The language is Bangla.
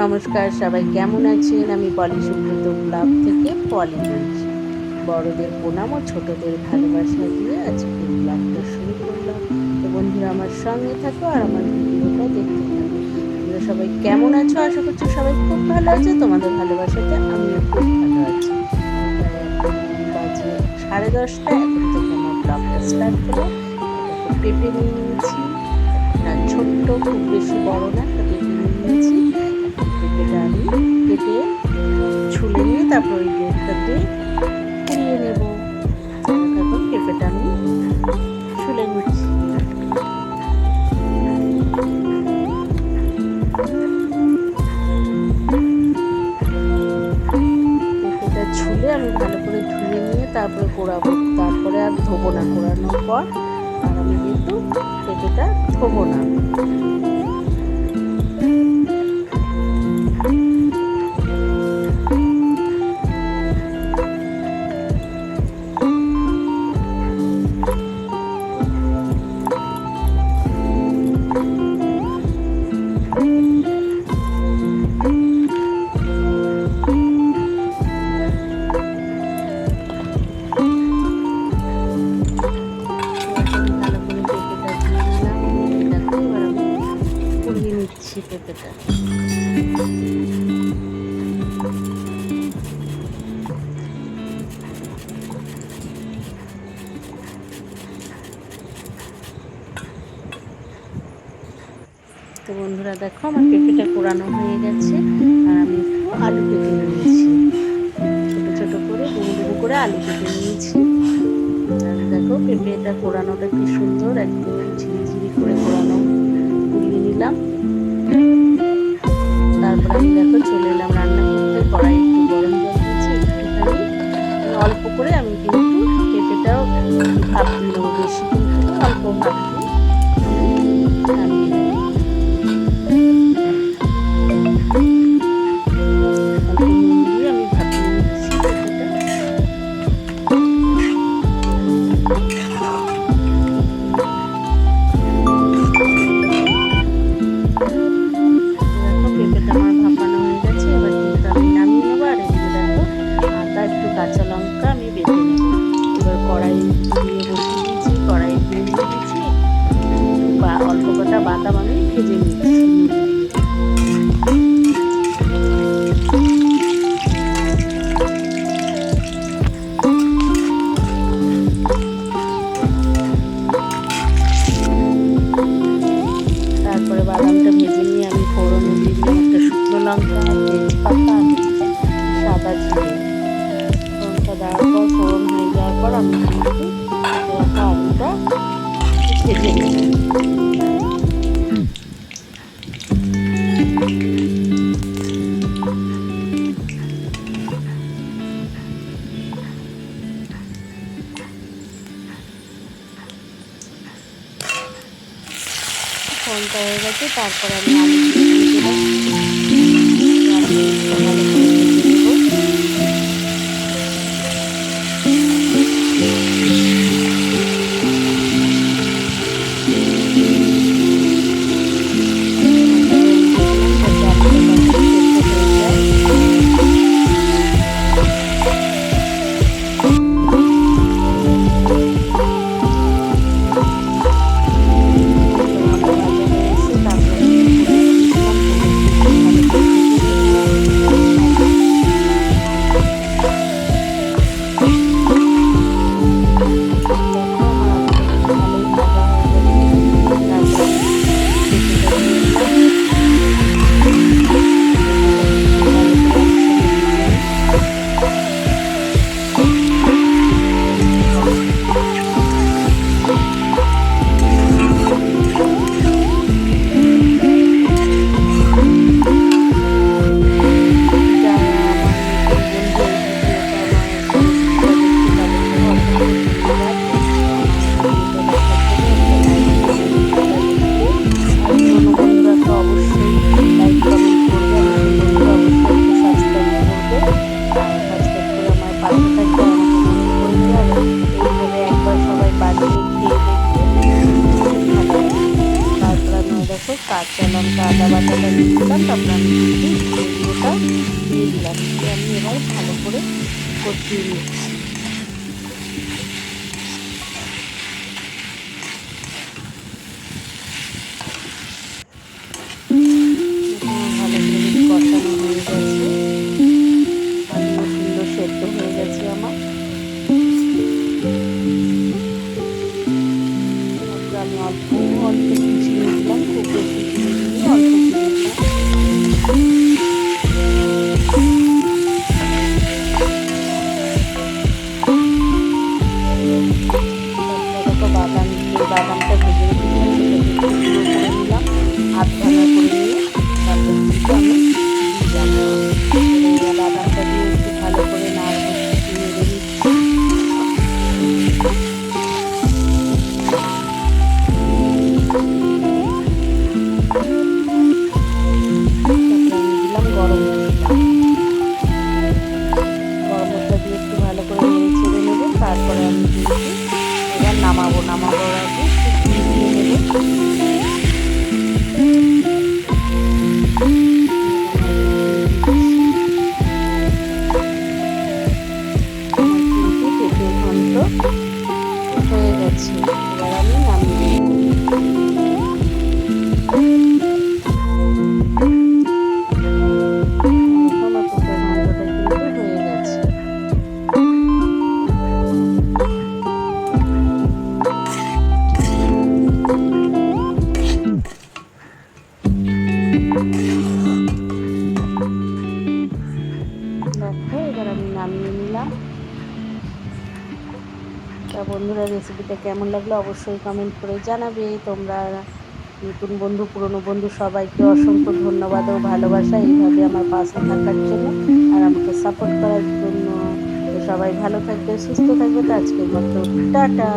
নমস্কার, সবাই কেমন আছেন? আমি পলি সুব্রত ক্লাব থেকে পলি বলছি। বড়দের প্রণাম ও ছোটদের ভালোবাসা দিয়ে আজকে ব্লগটা শুরু করলাম। তো বন্ধুরা, আমার সঙ্গে থাকো আর আমার ভিডিওটা দেখতে থাকো। তোমরা সবাই কেমন আছো? আশা করছি সবাই খুব ভালো আছে। তোমাদের ভালোবাসাতে আমিও খুব ভালো আছি। বাজে সাড়ে দশটা, এখন থেকে আমার ব্লগটা স্টার্ট করো পেঁপে নিয়ে নিয়েছি ছোট্ট, খুব বেশি বড় না পেঁপে নিয়ে নিয়েছি কেটে ছুলে নিয়ে তারপর ওই গ্রেটটা দিয়ে কুড়িয়ে নেব। তারপর পেঁপেটা আমি ছুলে নিচ্ছি। পেঁপেটা ছুলে আমি ভালো করে ধুয়ে নিয়ে তারপরে কোড়াবো তারপরে আর ধোবো না কোড়ানোর পর আর আমি কিন্তু পেঁপেটা ধোবো না। তো বন্ধুরা দেখো, আমার পেঁপেটা পোড়ানো হয়ে গেছে, আর আমি একটু আলু কেটে নিয়েছি। ছোটো ছোটো করে ডুবু ডুবু করে আলু কেটে নিয়েছি। আর দেখো, পেঁপেটা পোড়ানোটা কি সুন্দর, একদম ঝিরিঝিরি করে পোড়ানো। নিলাম। তারপর আমি দেখো চলে এলাম তারপরে বাদামটা ভেজে নিয়ে আমি ফোড়ন দিয়ে একটা শুকনো লঙ্কা। ফোনটা হয়ে গেছে তারপরে আমি আলু মতো কাঁচা লঙ্কা আদা বাটাটা দিয়েছিলাম তারপর আমি ভিডিওটা দিয়ে দিলাম। আমি এবার ভালো করে কষিয়ে নিচ্ছি। দেখো, এবার আমি নামিয়ে নিলাম। তা বন্ধুরা রেসিপিটা কেমন লাগল অবশ্যই কমেন্ট করে জানাবে। তোমরা নতুন বন্ধু, পুরনো বন্ধু, সবাইকে অসংখ্য ধন্যবাদ ও ভালোবাসা। এইভাবে আমার পাশে থাকার জন্য আর আমাকে সাপোর্ট করার জন্য। সবাই ভালো থাকবে, সুস্থ থাকবে। তো আজকের মতো, টাটা!